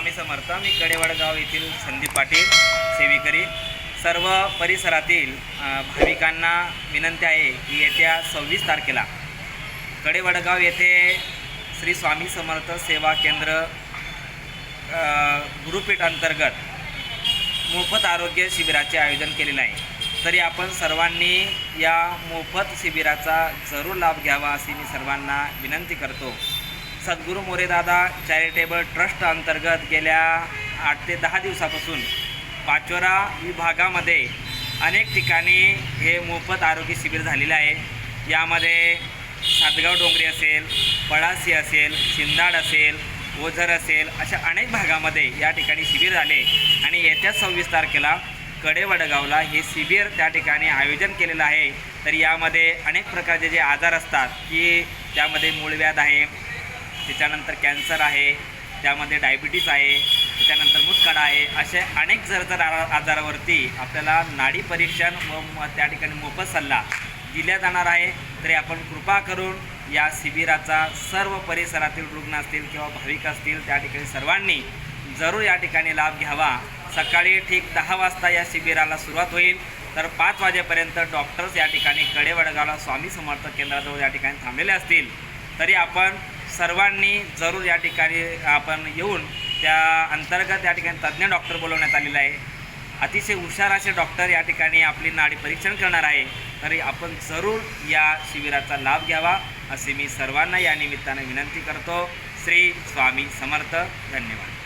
स्वामी समर्थ. मी कडेवडगाव येथील संदीप पाटील सेविकरी. सर्व परिसरातील भाविकांना विनंती आहे की येत्या सव्वीस तारखेला कडेवडगाव येथे श्री स्वामी समर्थ सेवा केंद्र गुरुपीठ अंतर्गत मोफत आरोग्य शिबिराचे आयोजन केलेलं आहे. तरी आपण सर्वांनी या मोफत शिबिराचा जरूर लाभ घ्यावा अशी मी सर्वांना विनंती करतो. सद्गुरू मोरेदादा चॅरिटेबल ट्रस्ट अंतर्गत गेल्या आठ ते दहा दिवसापासून पाचोरा विभागामध्ये अनेक ठिकाणी हे मोफत आरोग्य शिबिर झालेलं आहे. यामध्ये सातगाव डोंगरी असेल पळासी असेल शिंदाड असेल ओझर असेल अशा अनेक भागामध्ये या ठिकाणी शिबिर झाले आणि येत्या सव्वीस तारखेला कडेवडगावला हे शिबिर त्या ठिकाणी आयोजन केलेलं आहे. तर यामध्ये अनेक प्रकारचे जे आजार असतात की त्यामध्ये मूळव्याध आहे त्याच्यानंतर कॅन्सर आहे त्यामध्ये डायबिटीस आहे त्याच्यानंतर मुतखडा आहे असे अनेक जर आजारावरती आपल्याला नाडी परीक्षण व त्या ठिकाणी मोफत सल्ला दिला जाणार आहे. तरी आपण कृपा करून या शिबिराचा सर्व परिसरातील रुग्ण असतील किंवा भाविक असतील त्या ठिकाणी सर्वांनी जरूर या ठिकाणी लाभ घ्यावा. सकाळी ठीक दहा वाजता या शिबिराला सुरुवात होईल. तर पाच वाजेपर्यंत डॉक्टर्स या ठिकाणी कडेवडगावला स्वामी समर्थ केंद्राजवळ या ठिकाणी थांबलेले असतील. तरी आपण सर्वांनी जरूर या ठिकाणी आपण येऊन त्या अंतर्गत या ठिकाणी तज्ज्ञ डॉक्टर बोलवण्यात आलेलं आहे. अतिशय हुशार असे डॉक्टर या ठिकाणी आपली नाडी परीक्षण करणार आहे. तरी आपण जरूर या शिबिराचा लाभ घ्यावा असे मी सर्वांना या निमित्ताने विनंती करतो. श्री स्वामी समर्थ. धन्यवाद.